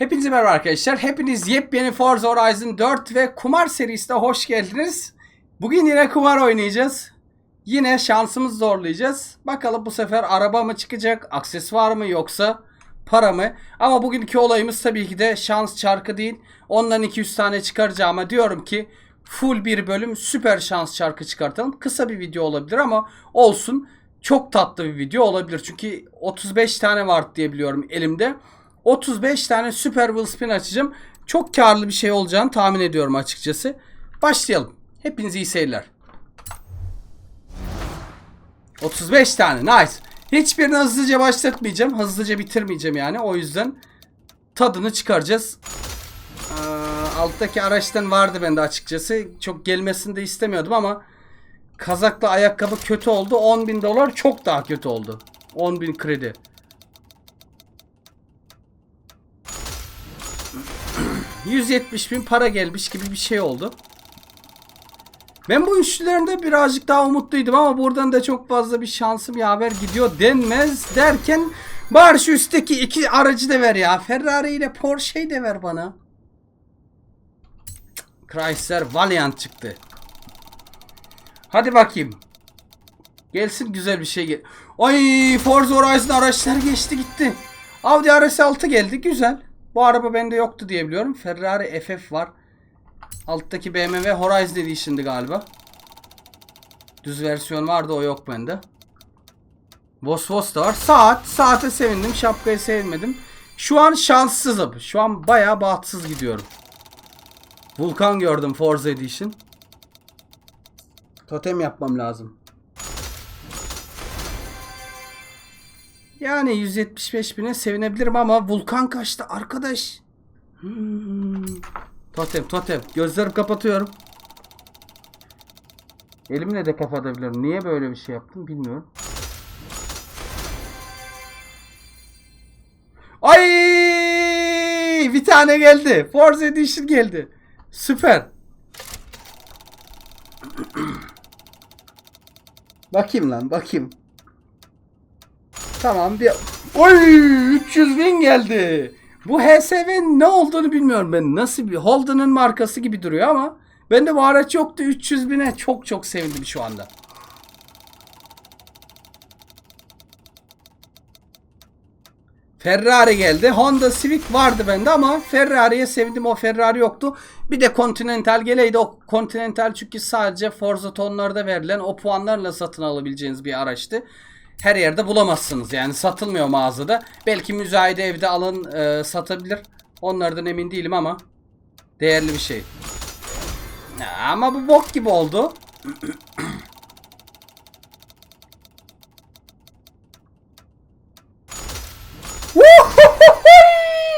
Hepinize merhaba arkadaşlar. Hepiniz yepyeni Forza Horizon 4 ve kumar serisine hoş geldiniz. Bugün yine kumar oynayacağız. Yine şansımız zorlayacağız. Bakalım bu sefer araba mı çıkacak, aksesuar mı yoksa para mı? Ama bugünkü olayımız tabii ki de şans çarkı değil. Ondan 200 tane çıkaracağıma diyorum ki full bir bölüm süper şans çarkı çıkartalım. Kısa bir video olabilir ama olsun. Çok tatlı bir video olabilir. Çünkü 35 tane var diye biliyorum elimde. 35 tane süper will spin açacağım. Çok karlı bir şey olacağını tahmin ediyorum açıkçası. Başlayalım. Hepinize iyi seyirler. 35 tane nice. Hiçbirini hızlıca başlatmayacağım. Hızlıca bitirmeyeceğim yani. O yüzden tadını çıkaracağız. Ee, alttaki araçtan vardı bende açıkçası. Çok gelmesini de istemiyordum ama kazaklı ayakkabı kötü oldu. 10 bin dolar çok daha kötü oldu. 10 bin kredi. ...170 bin para gelmiş gibi bir şey oldu. Ben bu üçlülerinde birazcık daha umutluydum ama buradan da çok fazla bir şansım yaver gidiyor denmez derken bari şu üstteki iki aracı da ver ya. Ferrari ile Porsche'yi de ver bana. Chrysler Valiant çıktı. Hadi bakayım. Gelsin güzel bir şey gel. Ay Forza Horizon araçlar geçti gitti. Audi RS6 geldi güzel. Bu araba bende yoktu diye biliyorum. Ferrari FF var. Alttaki BMW Horizon Edition'dı galiba. Düz versiyon vardı o yok bende. Vos Vos da var. Saat. Saate sevindim. Şapkayı sevinmedim. Şu an şanssızım. Şu an bayağı bahtsız gidiyorum. Vulkan gördüm Forza Edition. Totem yapmam lazım. Yani 175 bine sevinebilirim ama Vulkan kaçtı arkadaş. Hmm. Totem totem. Gözlerimi kapatıyorum. Elimle de kapatabilirim. Niye böyle bir şey yaptım bilmiyorum. Ay! Bir tane geldi. Forza Edition geldi. Süper. bakayım lan bakayım. Tamam bir... Oy! 300 bin geldi. Bu HSV'nin ne olduğunu bilmiyorum ben. Nasıl bir Holden'ın markası gibi duruyor ama bende bu araç yoktu 300 bine çok çok sevindim şu anda. Ferrari geldi. Honda Civic vardı bende ama Ferrari'ye sevindim. O Ferrari yoktu. Bir de Continental geleydi. O Continental çünkü sadece Forza tonlarda verilen o puanlarla satın alabileceğiniz bir araçtı. Her yerde bulamazsınız. Yani satılmıyor mağazada. Belki müzayede evde alın e, satabilir. Onlardan emin değilim ama değerli bir şey. Ama bu bok gibi oldu.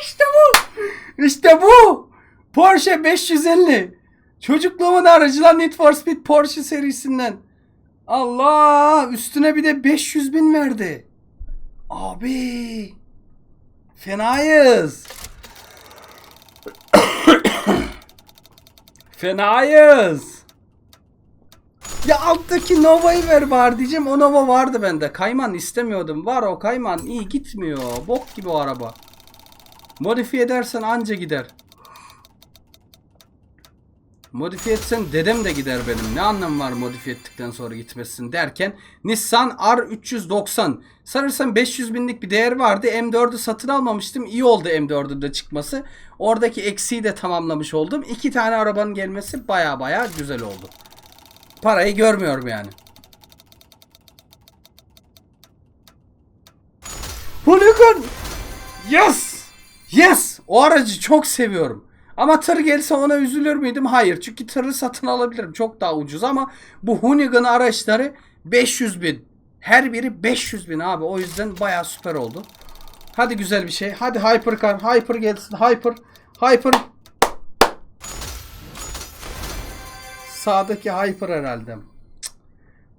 işte bu. İşte bu. Porsche 550. Çocukluğumun aracı lan Need for Speed Porsche serisinden. Allah üstüne bir de 500 bin verdi. Abi. Fenayız. Fenayız. Ya alttaki Nova'yı ver bari diyeceğim. O Nova vardı bende. Kayman istemiyordum. Var o Kayman iyi gitmiyor. Bok gibi o araba. Modifiye edersen anca gider. Modifiye etsen dedem de gider benim. Ne anlamı var modifiye ettikten sonra gitmesin derken Nissan R390 sanırsam 500 binlik bir değer vardı. M4'ü satın almamıştım. İyi oldu M4'ün de çıkması. Oradaki eksiği de tamamlamış oldum. İki tane arabanın gelmesi baya baya güzel oldu. Parayı görmüyorum yani. Holigan! Yes! Yes! O aracı çok seviyorum. Ama tır gelse ona üzülür müydüm? Hayır. Çünkü tırı satın alabilirim. Çok daha ucuz ama bu Hoonigan araçları 500 bin. Her biri 500 bin abi. O yüzden baya süper oldu. Hadi güzel bir şey. Hadi Hypercar. Hyper gelsin. Hyper. Hyper. Sağdaki Hyper herhalde.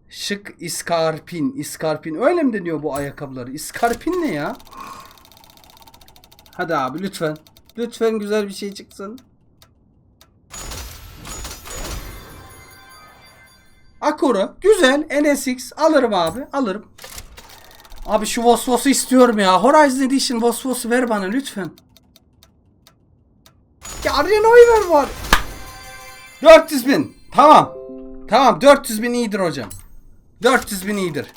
Şık iskarpin. İskarpin. Öyle mi deniyor bu ayakkabıları? İskarpin ne ya? Hadi abi lütfen. Lütfen güzel bir şey çıksın. Acura. Güzel. NSX. Alırım abi. Alırım. Abi şu Vosvos'u istiyorum ya. Horizon Edition Vosvos'u ver bana lütfen. Arena'yı ver var. 400 bin. Tamam. Tamam 400 bin iyidir hocam. 400 bin iyidir.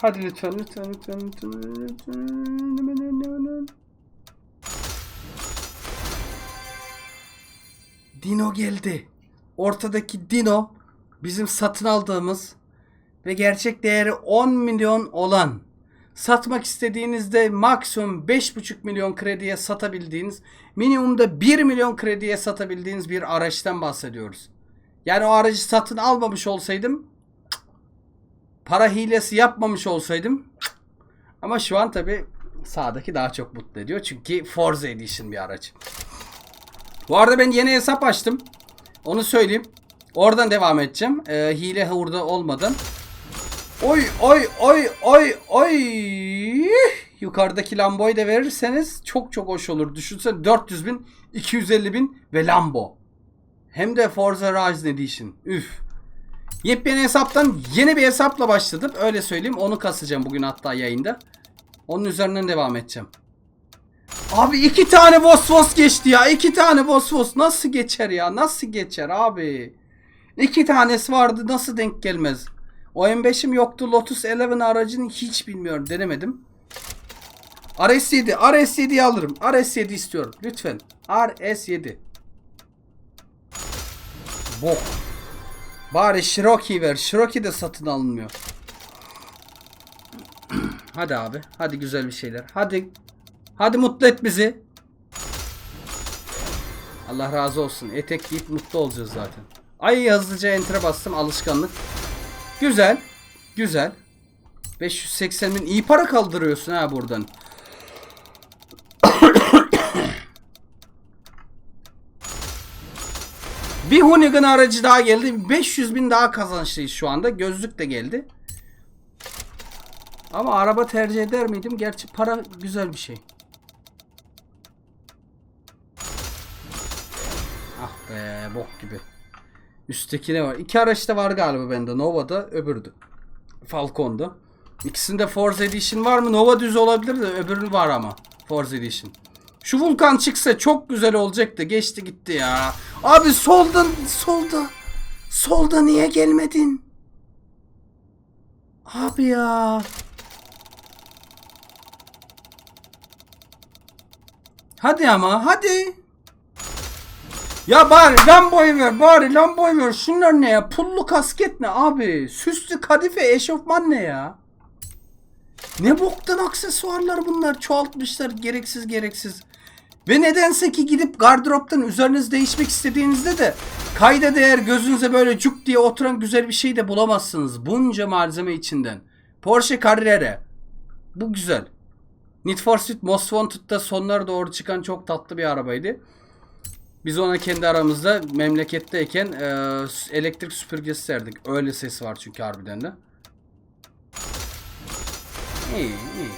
Hadi lütfen lütfen lütfen lütfen. lütfen. Dino geldi. Ortadaki Dino bizim satın aldığımız ve gerçek değeri 10 milyon olan satmak istediğinizde maksimum 5,5 milyon krediye satabildiğiniz minimumda 1 milyon krediye satabildiğiniz bir araçtan bahsediyoruz. Yani o aracı satın almamış olsaydım para hilesi yapmamış olsaydım ama şu an tabi sağdaki daha çok mutlu ediyor. Çünkü Forza Edition bir araç. Bu arada ben yeni hesap açtım. Onu söyleyeyim. Oradan devam edeceğim. Ee, hile hurda olmadan. Oy oy oy oy oy. Yukarıdaki Lambo'yu da verirseniz çok çok hoş olur. Düşünsene 400 bin, 250 bin ve Lambo. Hem de Forza Horizon Edition. Üf. Yepyeni hesaptan yeni bir hesapla başladım. Öyle söyleyeyim. Onu kasacağım bugün hatta yayında. Onun üzerinden devam edeceğim. Abi iki tane Vos Vos geçti ya. İki tane Vos Vos nasıl geçer ya? Nasıl geçer abi? İki tanesi vardı nasıl denk gelmez? O M5'im yoktu. Lotus 11 aracını hiç bilmiyorum. Denemedim. RS7. RS7'yi alırım. RS7 istiyorum. Lütfen. RS7. Bok. Bari Cherokee ver. Cherokee de satın alınmıyor. Hadi abi. Hadi güzel bir şeyler. Hadi. Hadi mutlu et bizi. Allah razı olsun. Etek giyip mutlu olacağız zaten. Ay hızlıca enter'e bastım. Alışkanlık. Güzel. Güzel. 580 bin iyi para kaldırıyorsun ha buradan. Bir Hoonigan aracı daha geldi. 500 bin daha kazançlıyız şu anda. Gözlük de geldi. Ama araba tercih eder miydim? Gerçi para güzel bir şey. Be bok gibi. Üstteki ne var? İki araç da var galiba bende. Nova'da öbürdü. Falcon'da. İkisinde Forza Edition var mı? Nova düz olabilir de öbürü var ama. Forza Edition. Şu Vulkan çıksa çok güzel olacaktı. Geçti gitti ya. Abi soldan solda. Solda niye gelmedin? Abi ya. Hadi ama hadi. Ya bari Lambo'yu ver bari Lambo'yu ver. Şunlar ne ya? Pullu kasket ne abi? Süslü kadife eşofman ne ya? Ne boktan aksesuarlar bunlar çoğaltmışlar gereksiz gereksiz. Ve nedense ki gidip gardıroptan üzeriniz değişmek istediğinizde de kayda değer gözünüze böyle cuk diye oturan güzel bir şey de bulamazsınız. Bunca malzeme içinden. Porsche Carrera. Bu güzel. Need for Speed Most Wanted'da sonlara doğru çıkan çok tatlı bir arabaydı. Biz ona kendi aramızda memleketteyken e, elektrik süpürgesi serdik. Öyle ses var çünkü harbiden de. İyi iyi.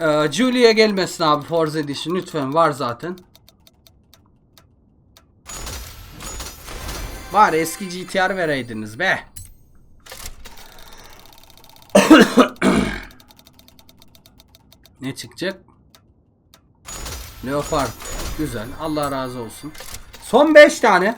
e, Julia gelmesin abi Forza Edition lütfen var zaten. Var eski GTR vereydiniz be. ne çıkacak? Leopard. Güzel. Allah razı olsun. Son 5 tane.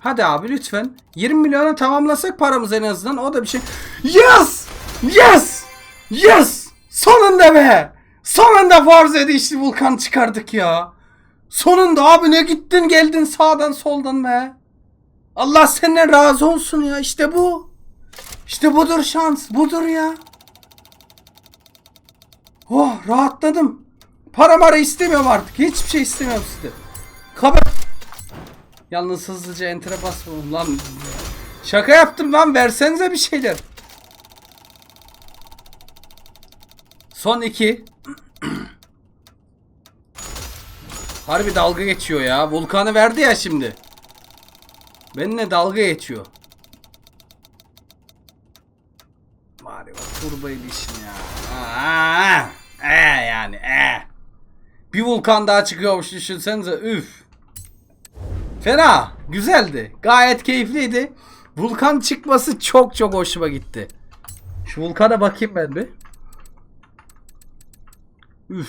Hadi abi lütfen. 20 milyona tamamlasak paramız en azından. O da bir şey. Yes! Yes! Yes! Sonunda be! Sonunda Forza Edition Vulkan çıkardık ya. Sonunda abi ne gittin geldin sağdan soldan be. Allah senden razı olsun ya. İşte bu. İşte budur şans. Budur ya. Oh rahatladım. Para mara istemiyorum artık. Hiçbir şey istemiyorum sizde. Kapat. Yalnız hızlıca enter'e basmam lan. Şaka yaptım lan. Versenize bir şeyler. Son iki. Harbi dalga geçiyor ya. Vulkanı verdi ya şimdi. Benimle dalga geçiyor. Var ya o turbo edition ya. Aa. Bir vulkan daha çıkıyormuş düşünsenize üf. Fena. Güzeldi. Gayet keyifliydi. Vulkan çıkması çok çok hoşuma gitti. Şu vulkana bakayım ben bir. Üf.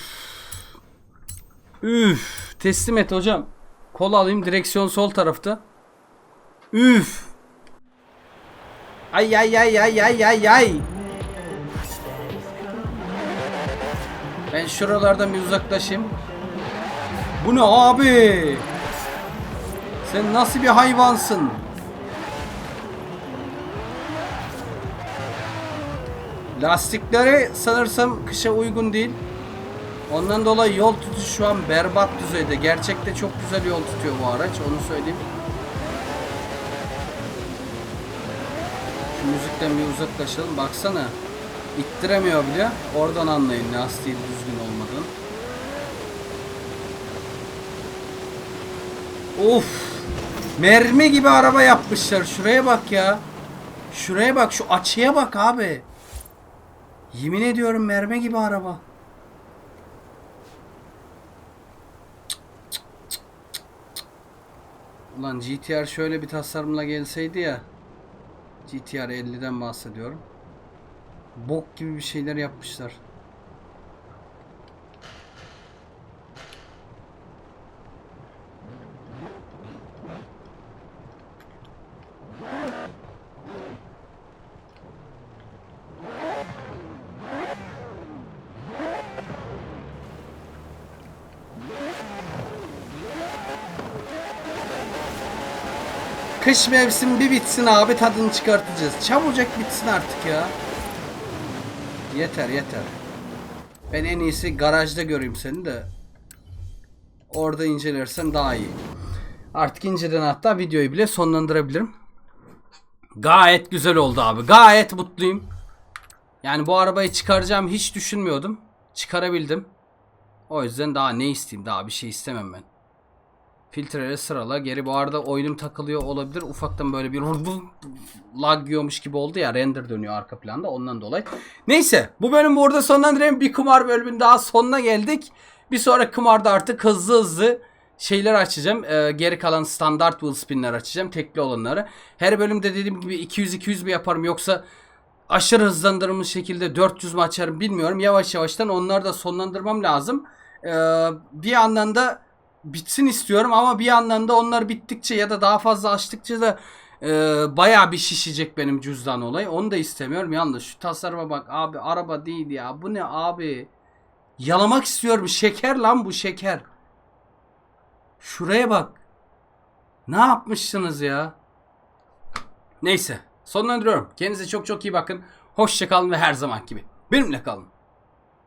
Üf. Teslim et hocam. Kol alayım direksiyon sol tarafta. Üf. Ay ay ay ay ay ay ay. Ben şuralardan bir uzaklaşayım. Bu ne abi? Sen nasıl bir hayvansın? Lastikleri sanırsam kışa uygun değil. Ondan dolayı yol tutuşu şu an berbat düzeyde. Gerçekte çok güzel yol tutuyor bu araç. Onu söyleyeyim. Şu müzikten bir uzaklaşalım. Baksana. İttiremiyor bile. Oradan anlayın lastiğin düzgün olmadığını. Of. Mermi gibi araba yapmışlar. Şuraya bak ya. Şuraya bak. Şu açıya bak abi. Yemin ediyorum mermi gibi araba. Ulan GTR şöyle bir tasarımla gelseydi ya. GTR 50'den bahsediyorum. Bok gibi bir şeyler yapmışlar. Kış mevsimi bir bitsin abi tadını çıkartacağız. Çabucak bitsin artık ya. Yeter yeter. Ben en iyisi garajda göreyim seni de. Orada incelersen daha iyi. Artık inceden hatta videoyu bile sonlandırabilirim. Gayet güzel oldu abi. Gayet mutluyum. Yani bu arabayı çıkaracağım hiç düşünmüyordum. Çıkarabildim. O yüzden daha ne isteyeyim? Daha bir şey istemem ben. Filtreleri sırala. Geri bu arada oyunum takılıyor olabilir. Ufaktan böyle bir lag yiyormuş gibi oldu ya. Render dönüyor arka planda ondan dolayı. Neyse bu bölüm burada sonlandırayım. Bir kumar bölümünün daha sonuna geldik. Bir sonraki kumarda artık hızlı hızlı şeyler açacağım. Ee, geri kalan standart wheel spinler açacağım. Tekli olanları. Her bölümde dediğim gibi 200-200 mi yaparım yoksa aşırı hızlandırılmış şekilde 400 mü açarım bilmiyorum. Yavaş yavaştan onları da sonlandırmam lazım. Ee, bir yandan da bitsin istiyorum ama bir yandan da onlar bittikçe ya da daha fazla açtıkça da e, bayağı bir şişecek benim cüzdan olayı. Onu da istemiyorum. Yalnız şu tasarıma bak abi araba değil ya. Bu ne abi? Yalamak istiyorum. Şeker lan bu şeker. Şuraya bak. Ne yapmışsınız ya? Neyse. Sonlandırıyorum. Kendinize çok çok iyi bakın. Hoşçakalın ve her zaman gibi. Benimle kalın.